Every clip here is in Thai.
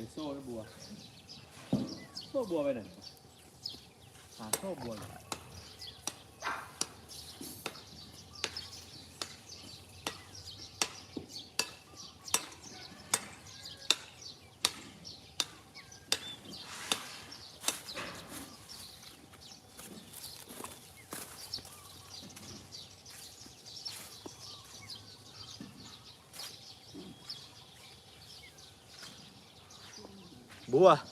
ห็นโซ่นะบัว โซ่บัวไปไหนหาโซ่บัวหน่อย Boa!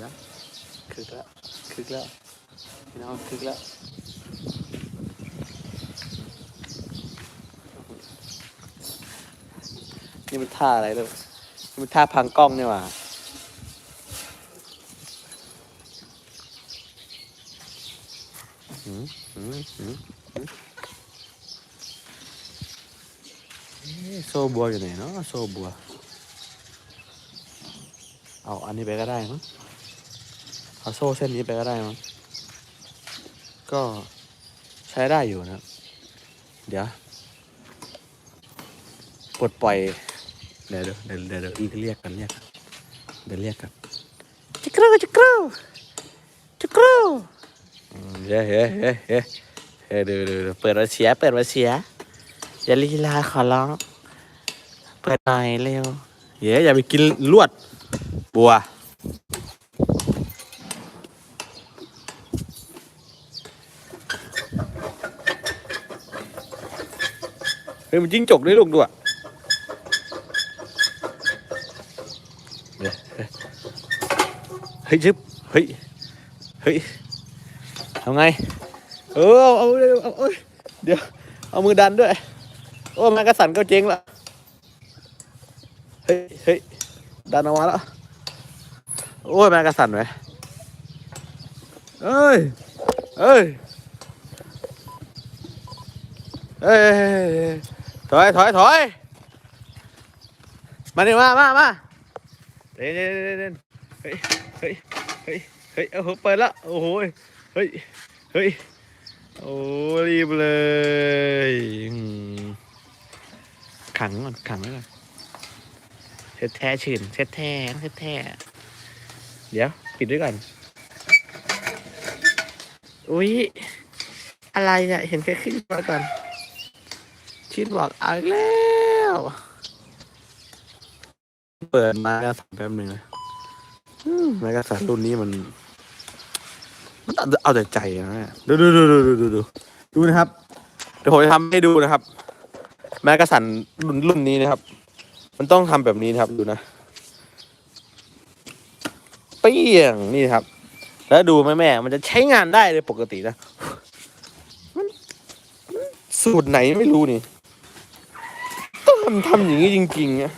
แล้วคึกแล้วคึกแล้วพี่น้องคึกแล้วนี่มันท่าอะไรลูกนี่มันท่าพังกล้องนี่หว่าหืมหืมหืมหืมเอ๊ะโซบัวอยู่ไหนเนาะโซบัว เอาอันนี้ไปก็ได้มั้ง เอาโซ่เส้นนี้ไปก็ได้มั้งก็ใช้ได้อยู่นะครับ เดี๋ยวปลดปล่อย เดี๋ยวเดี๋ยวเดี๋ยวเดี๋ยวเดี๋ยวอีกเรียกกันเรียกกันเดี๋ยวเรียกกันจิกรูจิกรูจิกรูอืมเฮ้เฮ้เฮ้เฮ้เฮ้เดี๋ยวเดี๋ยวเดี๋ยวเปิดมาเสียเปิดมาเสียอย่าลีลาขอร้อง เปิดหน่อยเร็วเย้อย่าไปกินลวด บัว เฮ้ยมันจิ้งจกด้วยลูกด้วยเฮ้ยชึบเฮ้ยเฮ้ยทำไงเออเอาเอาเอาเอาเอาเดี๋ยวเอามือดันด้วยโอ้แมงกระสันก็เจ๊งละเฮ้ยเฮ้ยดันออกมาแล้วโอ้ยแมงกระสันไหมเอ้ยเอ้ยเอ้ย ถอยถอยถอยมาดิมามามาเด่นเด่นเด่นเฮ้ยเฮ้ยเฮ้ยเฮ้ยเอาเปิดละโอ้โหเฮ้ยเฮ้ยโอ้รีบเลยขังก่อนขังไว้ก่อนเซ็ตแท้ชื่นเซ็ตแท้เซ็ตแท้เดี๋ยวปิดด้วยก่อนอุ๊ยอะไรเนี่ยเห็นแค่ขึ้นมาก่อน ชิดบอกเอาอีกแล้ว เปิดมากระสันแป๊บหนึ่งนะอืมมากระสันรุ่นนี้มัน มันเอาเอาแต่ใจนะเนี่ยดูดูดูดูดูดูดูดูนะครับเดี๋ยวผมจะทำให้ดูนะครับ แม้กระสันรุ่นรุ่นนี้นะครับ มันต้องทำแบบนี้นะครับดูนะเปี้ยงนี่ครับ แล้วดูไหมแม่ มันจะใช้งานได้เลยปกตินะ มันมันสูตรไหนไม่รู้นี่ ต้องทำอย่างนี้จริงๆนะ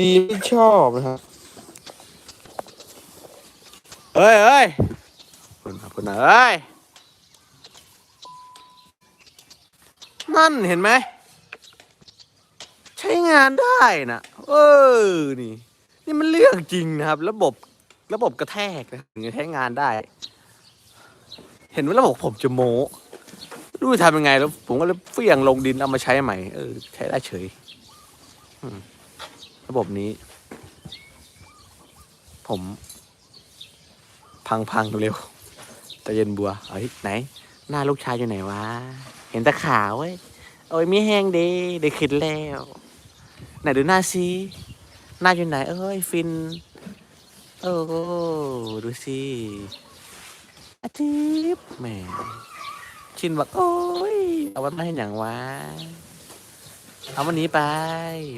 ดีๆ ไม่ชอบนะครับเฮ้ยเฮ้ยคุณนะคุณนเฮ้ย นั่นเห็นไหม ใช้งานได้นะเออ นี่ นี่มันเรื่องจริงนะครับ ระบบระบบกระแทกนะถึงจะใช้งานได้ เห็นว่าระบบผมจะโม ดูทำยังไงแล้ว ผมก็เลยเฟี่ยงลงดินเอามาใช้ใหม่เออใช้ได้เฉยระบบนี้ ผม พังพังเร็วต่เย็นบัวเอ้ยไหน หน้าลูกชายอยู่ไหนวะ เห็นแตะขาวเว้ยโอ้ยมีแห้งดีได้ขึ้นแล้ว ไหนดูหน้าสิหน้าอยู่ไหน เอ้ยฟิน โอ้ดูสิอาทิตย์แหม ชินบอกโอ้ย เอาวันมาให้หนังวะ เอาวันนี้ไป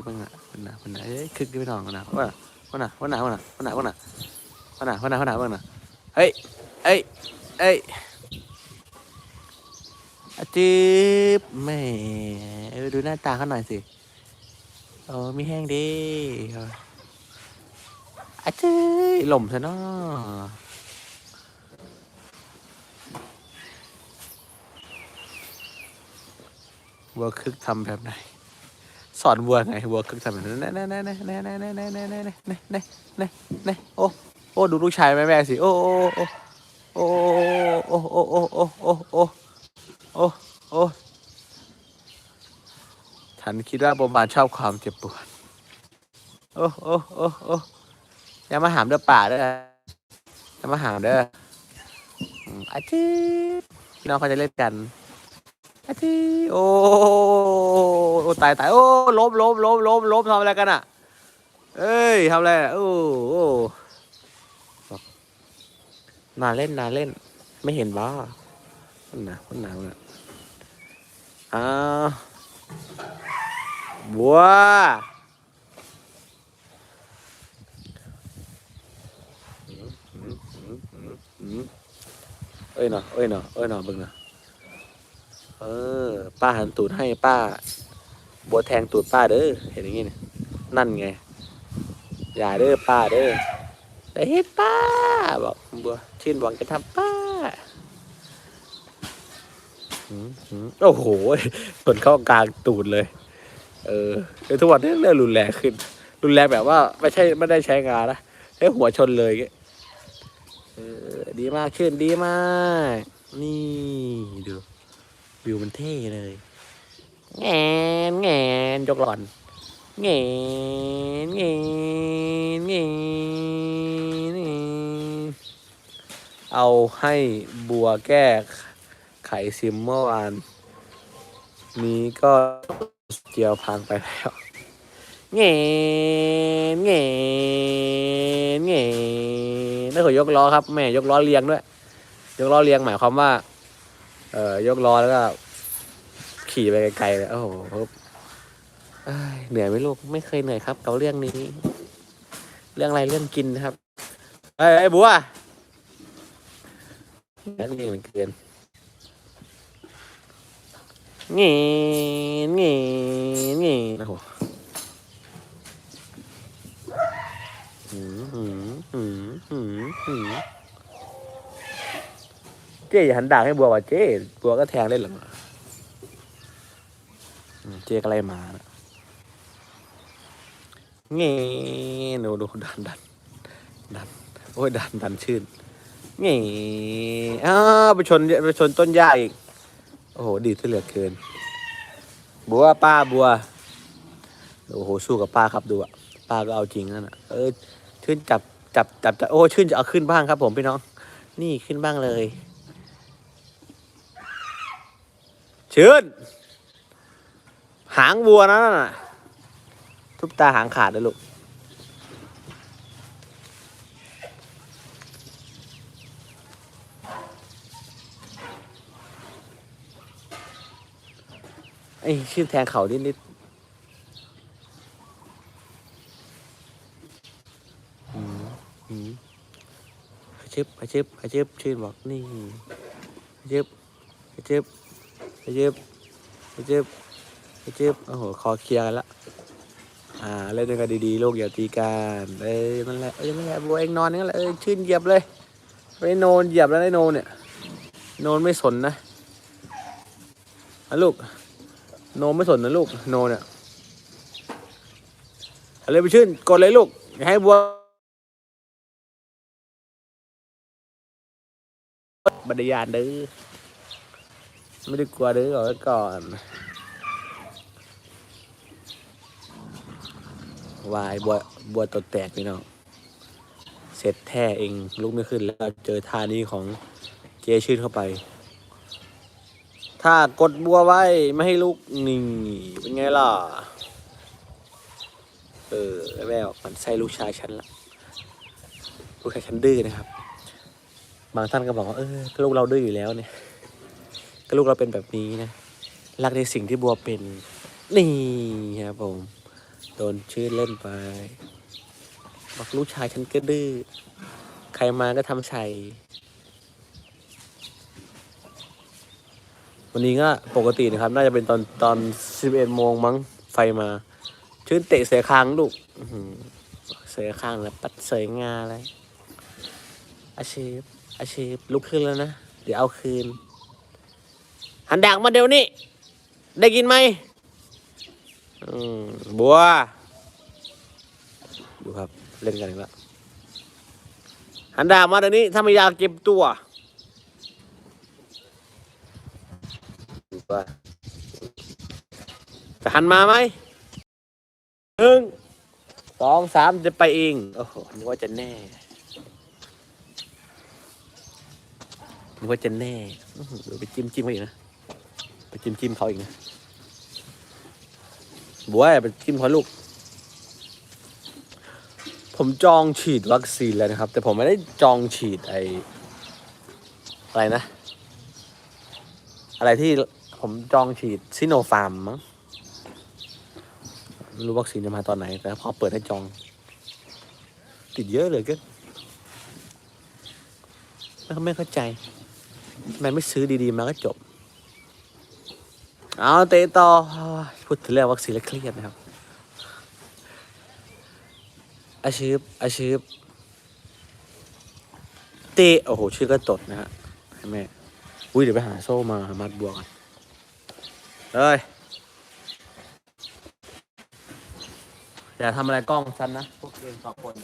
มึงอะมันน่ะมันน่ะเอ้ยคึกดิไปนอนกันนะว่าว่าน่ะว่าน่ะว่าน่ะว่าน่ะว่าน่ะว่าน่ะว่าน่ะว่าน่ะว่าน่ะเฮ้ยเอ้ยเอ้ยอะจืบแหม่เออดูหน้าตาเขาหน่อยสิโอ้มีแห้งดีอะจืบหล่มซะเนาะ วัวคึกทำแบบไหน สอนวัวไงวัวคึกทำแบบนั้นแน่แน่แน่แน่แน่แน่แน่แน่แน่แน่แน่แน่แน่แน่แน่แน่โอ้โอ้ดูลูกชายแม่แม่สิโอ้โอ้โอ้โอ้โอ้โอ้โอ้โอ้โอ้โอ้โอ้ฉันคิดว่าโบบานชอบความเจ็บปวดโอ้โอ้โอ้โอ้อย่ามาหามเด้อป่าเด้ออย่ามาหามเด้ออาทิตย์น้องเขาจะเล่นกัน อาทิโอ้ตายตายโอ้ล้มล้มล้มล้มล้มทำอะไรกันอะ เอ้ยทำอะไรโอ้โอ้นาเล่นนาเล่น ไม่เห็นบ้ามันหนาวมันหนาวนี่ยอ้าวบัวเอ้ยเนาะเอ้ยเนาะเอ้ยเนาะเบิ่งเนาะ เออ ป้าหันตูดให้ป้า บัวแทงตูดป้าเด้อ เห็นอย่างงี้เนี่ยนั่นไง อย่าเด้อป้าเด้อแต่เฮ็ดป้า บอกบัวชื่นหวังจะทำป้าโอ้โหชนเข้ากลางตูดเลย เออในทุกวันนี้เริ่มรุนแรงขึ้น รุนแรงแบบว่าไม่ใช่ไม่ได้ใช้งานนะใช้หัวชนเลยเงี้ยเออดีมากชื่นดีมาก นี่ดู วิวมันเท่เลยแงนแงนยกหลอนเงี้ยเงี้ยเงี้ยเอาให้บัวแก้ไขซิมเมื่อวาน นี้ก็เจียวพังไปแล้วเงี้ยเงี้ยเงี้ยนั่นคือยกล้อครับแม่ยกล้อเลียงด้วย ยกล้อเลียงหมายความว่า เอ่อยกล้อแล้วก็ ขี่ไปไกลๆเลยโอ้โหเอ้ยเหนื่อยไหมลูกไม่เคยเหนื่อยครับ กับเรื่องนี้ เรื่องอะไรเรื่องกินครับเอ้ไอ้บัวนักเรียเหมือนเกินเงี้ยเงี้ยเงี้ยโอ้โหหืมหืมหืมหืมหืม เจ๊อย่าหันดาให้บัวว่ะเจ๊บัวก็แทงเล่นหรอกเจ๊ก็อะไรมานะเงี้ยดูดูดันดันดันโอ้ยดันดันชื่นเงี้ยอ้าไปชนไปชนต้นหญ้าอีกโอ้โหดีที่เหลือเกิน บัวป้าบัวโอ้โหสู้กับป้าครับดูอะป้าก็เอาจริงนั่นอะเออชื่นจับจับจับจับโอ้ชื่นจะเอาขึ้นบ้างครับ ผมพี่น้อง นี่ขึ้นบ้างเลย ชื่น หางวัวนะน่ะ ทุบตาหางขาดเลยลูก ไอ้ชื่อแทงเข่านิดนิดอืมอืมอาชิบอชิบอชิบชื่นบอกนี่อชิบอชิบ อาชิบอาชิบอาชิบโอ้โหคอเคลียร์กันละอ่าเล่นด้วยกันดีๆลูกอย่าตีกันเอ้ยนั่นแหละเอ้ยนั่นแหละบัวเองนอนนั่นแหละเอ้ยชื่นเหยียบเลยไปโนนเหยียบแล้วไอ้โนนเนี่ยโนนไม่สนนะอะลูกโนนไม่สนนะลูกโนนเนี่ยอะไรไปชื่นกดเลยลูกอย่าให้บัวบันดยานเด้อ ไม่ได้กลัวเด้อเอาไว้ก่อน วายบัวบัวตดแตกพี่น้อง เสร็จแท้เองลุกไม่ขึ้นแล้วเจอท่านี้ของเจชื่นเข้าไป ถ้ากดบัวไว้ไม่ให้ลุกนี่เป็นไงล่ะ เออแม่บอกมันใส่ลูกชายฉันละลูกชายฉันดื้อนะครับ บางท่านก็บอกว่าเออลูกเราดื้ออยู่แล้วเนี่ย ก็ลูกเราเป็นแบบนี้นะ รักในสิ่งที่บัวเป็น นี่ครับผม โดนชื่อเล่นไป บอกลูกชายฉันก็ดื้อ ใครมาก็ทำใส่วันนี้ก็ปกตินะครับ น่าจะเป็นตอนตอนสิบเอ็ดโมงมั้งไฟมา ชื่นเตะเสียค้างลูกเสียค้างแล้วปัดเสยงาอะไรอาชีพอาชีพลุกขึ้นแล้วนะ เดี๋ยวเอาคืน หันดักมาเดี๋ยวนี้ ได้กินไหมอบัว ดูครับ เล่นกันอีกแล้วหันดาบมาเดี๋ยวนี้ ถ้าไม่อยากเจ็บตัวดูว่าจะหันมาไหมหนึ่งสองสามจะไปเอง โอ้โหนึกว่าจะแน่นึกว่าจะแน่เดี๋ยวไปจิ้มจิ้มเขาอีกนะ จิ้มจิ้มเขาอีกนะบัวไปจิ้มเขาลูก ผมจองฉีดวัคซีนแล้วนะครับ แต่ผมไม่ได้จองฉีดไออะไรนะ อะไรที่ผมจองฉีดซิโนฟาร์มมั้งไม่รู้วัคซีนจะมาตอนไหน แต่พอเปิดให้จอง ติดเยอะเลยก็ไม่ไม่เข้าใจทำไมไม่ซื้อดีๆ มาก็จบ เอาเตะต่อพูดถึงเรื่องวัคซีนแล้วเครียดนะครับ อาชีพอาชีพเตะโอ้โห ชื่อก็ตดนะฮะให้แม่อุ้ยเดี๋ยวไปหาโซ่มามัดบัวกันเอ้ยอย่าทำอะไรกล้องฉันนะ พวกเองสองคน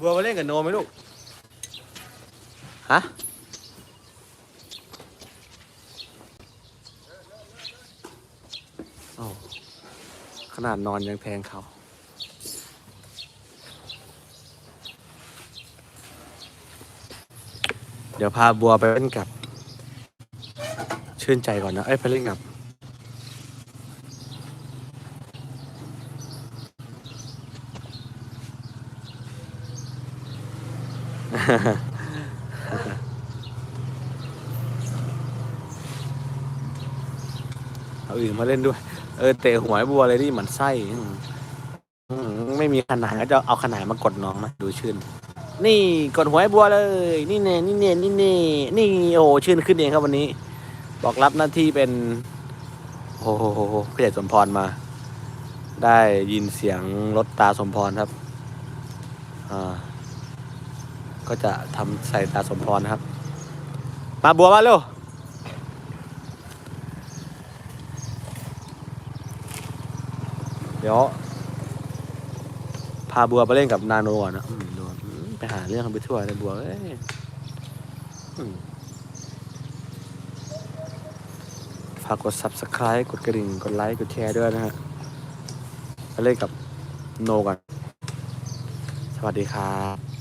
บัวมาเล่นกับโนไหมลูก ฮะ โอ้ ขนาดนอนยังแทงเขาเดี๋ยวพาบัวไปเล่นกับ ชื่นใจก่อนนะ เอ้ย ไปเล่นกับ เอาอื่นมาเล่นด้วย เออเตะหัวไอ้บัวเลยที่หมันไส้ไม่มีขนาดก็จะเอาขนาดมากดน้องนะดูชื่น นี่กดหัวไอ้บัวเลย นี่เน่นี่เน่นี่เน่นี่โอ้ชื่นขึ้นเองครับวันนี้ บอกรับหน้าที่เป็น โอ้โหพี่ใหญ่สมพรมา ได้ยินเสียงรถตาสมพรครับอ่าก็จะทำใส่ตาสมพรนะครับ มาบัวมาเร็ว เดี๋ยว พาบัวไปเล่นกับนาโนก่อนนะดูไปหาเรื่องกันไปทั่วเลยบัวเอ้ยฝากกด subscribe กดกระดิ่ง กดไลค์ กดแชร์ด้วยนะฮะไปเล่นกับโนก่อน สวัสดีครับ